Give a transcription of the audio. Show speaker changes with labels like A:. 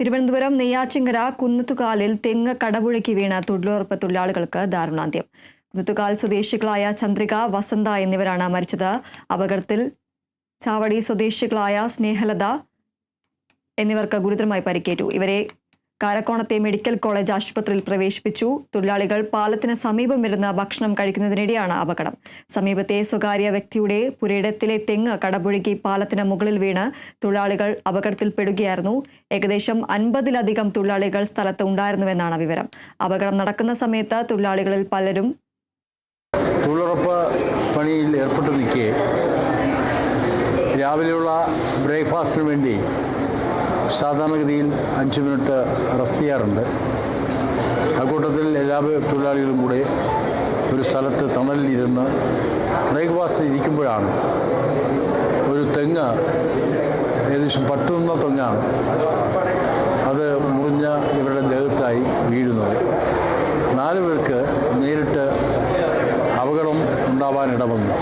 A: തിരുവനന്തപുരം നെയ്യാറ്റിങ്കര കുന്നത്തുകാലിൽ തെങ്ങ് കടപുഴക്കി വീണ തൊഴിലുറപ്പ് തൊഴിലാളികൾക്ക് ദാരുണാന്ത്യം. കുന്നത്തുകാൽ സ്വദേശികളായ ചന്ദ്രിക വസന്ത എന്നിവരാണ് മരിച്ചത്. അപകടത്തിൽ ചാവടി സ്വദേശികളായ സ്നേഹലത എന്നിവർക്ക് ഗുരുതരമായി പരിക്കേറ്റു. ഇവരെ കാരക്കോണത്തെ മെഡിക്കൽ കോളേജ് ആശുപത്രിയിൽ പ്രവേശിപ്പിച്ചു. തൊഴിലാളികൾ പാലത്തിന് സമീപം വരുന്ന ഭക്ഷണം കഴിക്കുന്നതിനിടെയാണ് അപകടം. സമീപത്തെ സ്വകാര്യ വ്യക്തിയുടെ പുരയിടത്തിലെ തെങ്ങ് കടപുഴകി പാലത്തിന് മുകളിൽ വീണ് തൊഴിലാളികൾ അപകടത്തിൽപ്പെടുകയായിരുന്നു. ഏകദേശം അൻപതിലധികം തൊഴിലാളികൾ സ്ഥലത്ത് ഉണ്ടായിരുന്നുവെന്നാണ് വിവരം. അപകടം നടക്കുന്ന സമയത്ത് തൊഴിലാളികളിൽ പലരും
B: തൊഴിലുറപ്പ് പണിയിൽ ഏർപ്പെട്ട് രാവിലെയുള്ള ബ്രേക്ക്ഫാസ്റ്റിന് വേണ്ടി സാധാരണഗതിയിൽ അഞ്ച് മിനിറ്റ് റെസ്റ്റ് ചെയ്യാറുണ്ട്. അക്കൂട്ടത്തിൽ എല്ലാ തൊഴിലാളികളും കൂടെ ഒരു സ്ഥലത്ത് തണലിലിരുന്ന് ബ്രേക്ക്ഫാസ്റ്റ് ഇരിക്കുമ്പോഴാണ് ഒരു തെങ്ങ് ഏകദേശം പട്ടുന്ന തെങ്ങാണ്. അത് മുറിഞ്ഞ ഇവരുടെ ദേഹത്തായി വീഴുന്നത്. നാല് പേർക്ക് നേരിട്ട് അപകടം ഉണ്ടാവാനിട വന്നു